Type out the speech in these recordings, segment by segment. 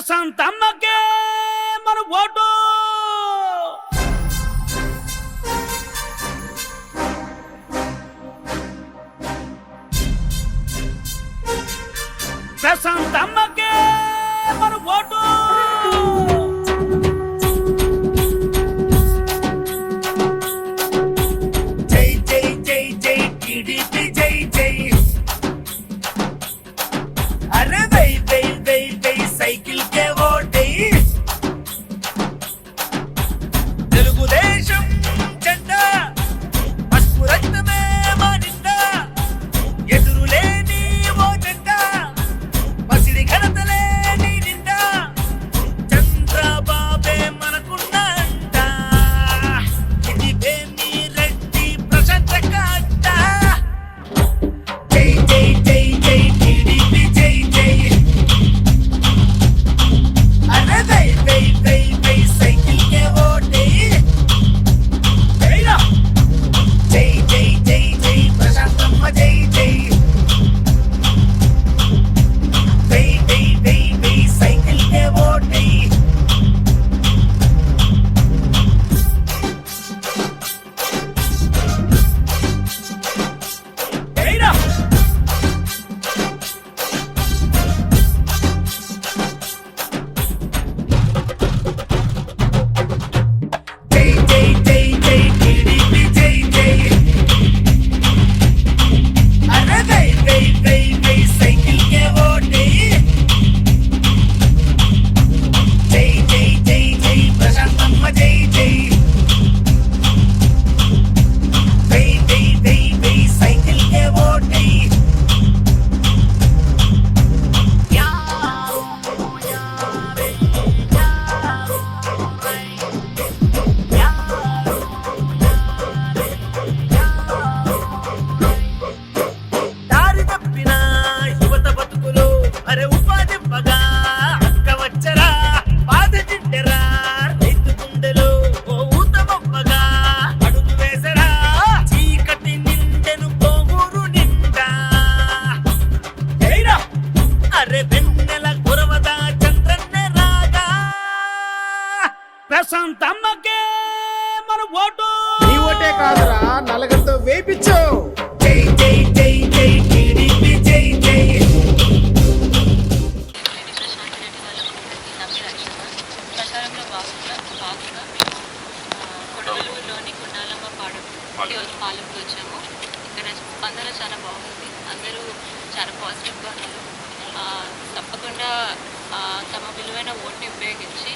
ప్రశాంతమ్మకే మన ఓటు. ప్రశాంతమ్మకే ప్రశాంతమ్మకే మన ఓటు. నీ ఓటే కాదురా నలుగురితో వేపించు జై జై జై జై జై జై. పాలెంకి వచ్చాము. ఇక్కడ స్పందన చాలా బాగుంది. అందరూ చాలా పాజిటివ్గా ఉన్నారు. తప్పకుండా తమ విలువైన ఓటుని ఉపయోగించి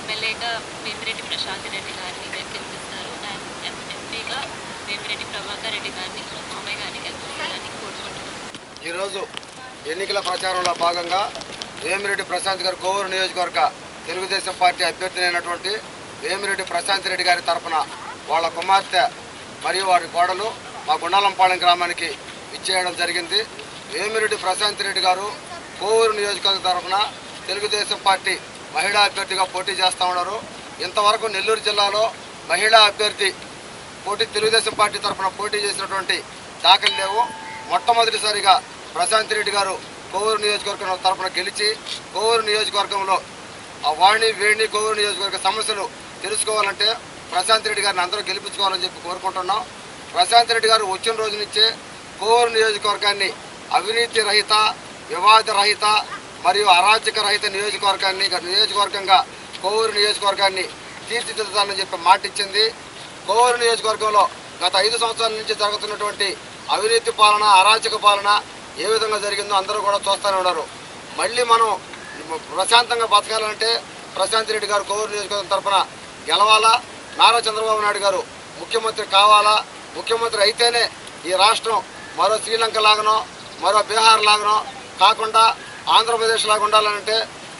ఎమ్మెల్యేగా వేమిరెడ్డి ప్రశాంత్ రెడ్డి గారిని గెలిపిస్తారు. అండ్ ఎంపీగా వేమిరెడ్డి ప్రభాకర్ రెడ్డి గారిని మామయ్య గారిని గెలిపిస్తారని కోరుకుంటున్నాను ఈరోజు ఎన్నికల ప్రచారంలో భాగంగా వేమిరెడ్డి ప్రశాంత్ గారు కోవూరు నియోజకవర్గ తెలుగుదేశం పార్టీ అభ్యర్థినైనటువంటి వేమిరెడ్డి ప్రశాంత్ రెడ్డి గారి తరఫున వాళ్ళ కుమార్తె మరియు వారి కోడలు మా గుండాలంపాళెం గ్రామానికి ఇచ్చేయడం జరిగింది. వేమిరెడ్డి ప్రశాంత్ రెడ్డి గారు కోవూరు నియోజకవర్గ తరఫున తెలుగుదేశం పార్టీ మహిళా అభ్యర్థిగా పోటీ చేస్తూ ఉన్నారు. ఇంతవరకు నెల్లూరు జిల్లాలో మహిళా అభ్యర్థి పోటీ తెలుగుదేశం పార్టీ తరఫున పోటీ చేసినటువంటి దాఖలు లేవు. మొట్టమొదటిసారిగా ప్రశాంత్ రెడ్డి గారు కోవూరు నియోజకవర్గం తరఫున గెలిచి కోవూరు నియోజకవర్గంలో ఆ వాణి వేణి కోవూరు నియోజకవర్గ సమస్యలు తెలుసుకోవాలంటే ప్రశాంత్ రెడ్డి గారిని అందరూ గెలిపించుకోవాలని చెప్పి కోరుకుంటున్నాం. ప్రశాంత్ రెడ్డి గారు వచ్చిన రోజు నుంచే కోవూరు నియోజకవర్గాన్ని అవినీతి రహిత వివాద రహిత మరియు అరాచక రహిత నియోజకవర్గాన్ని నియోజకవర్గంగా కోవూరు నియోజకవర్గాన్ని తీర్చిదిద్దుతానని చెప్పి మాట ఇచ్చింది కోవూరు నియోజకవర్గంలో గత ఐదు సంవత్సరాల నుంచి జరుగుతున్నటువంటి అవినీతి పాలన అరాచక పాలన ఏ విధంగా జరిగిందో అందరూ కూడా చూస్తూనే ఉన్నారు. మళ్ళీ మనం ప్రశాంతంగా బతకాలంటే ప్రశాంత్ రెడ్డి గారు కోవూరు నియోజకవర్గం తరఫున గెలవాలా? నారా చంద్రబాబు నాయుడు గారు ముఖ్యమంత్రి కావాలా? ముఖ్యమంత్రి అయితేనే ఈ రాష్ట్రం మరో శ్రీలంక లాగానో మరో బీహార్ లాగానో కాకుండా ఆంధ్రప్రదేశ్ లాగా ఉండాలంటే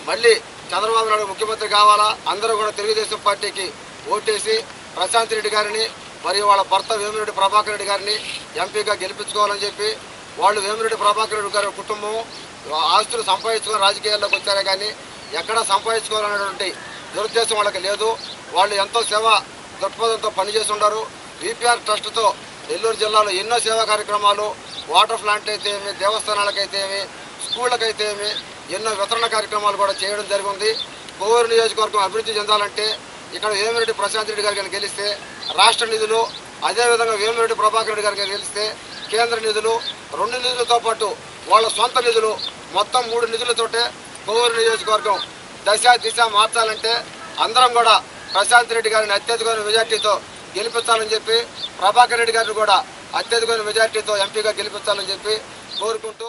మళ్ళీ చంద్రబాబు నాయుడు ముఖ్యమంత్రి కావాలా? అందరూ కూడా తెలుగుదేశం పార్టీకి ఓటేసి ప్రశాంత్ రెడ్డి గారిని మరియు వాళ్ళ భర్త వేమిరెడ్డి ప్రభాకర్ రెడ్డి గారిని ఎంపీగా గెలిపించుకోవాలని చెప్పి వాళ్ళు వేమిరెడ్డి ప్రభాకర్ రెడ్డి గారి కుటుంబం ఆస్తులు సంపాదించుకొని రాజకీయాల్లోకి వచ్చారే కానీ ఎక్కడా సంపాదించుకోవాలనేటువంటి దురుద్దేశం వాళ్ళకి లేదు. వాళ్ళు ఎంతో సేవ దృక్పథంతో పనిచేసి ఉన్నారు. విపిఆర్ ట్రస్ట్తో నెల్లూరు జిల్లాలో ఎన్నో సేవా కార్యక్రమాలు వాటర్ ప్లాంట్ అయితే ఏమి దేవస్థానాలకైతే ఏమి స్కూళ్ళకైతే ఎన్నో వితరణ కార్యక్రమాలు కూడా చేయడం జరిగింది. కోవూరు నియోజకవర్గం అభివృద్ధి చెందాలంటే ఇక్కడ వేమిరెడ్డి ప్రశాంత్ రెడ్డి గారు కనుక గెలిస్తే రాష్ట్ర నిధులు అదేవిధంగా వేమిరెడ్డి ప్రభాకర్ రెడ్డి గారు గెలిస్తే కేంద్ర నిధులు రెండు నిధులతో పాటు వాళ్ళ సొంత నిధులు మొత్తం మూడు నిధులతోటే కోవూరు నియోజకవర్గం దశ దిశ మార్చాలంటే అందరం కూడా ప్రశాంత్ రెడ్డి గారిని అత్యధికమైన మెజార్టీతో గెలిపించాలని చెప్పి ప్రభాకర్ రెడ్డి గారిని కూడా అత్యధికమైన మెజార్టీతో ఎంపీగా గెలిపించాలని చెప్పి కోరుకుంటూ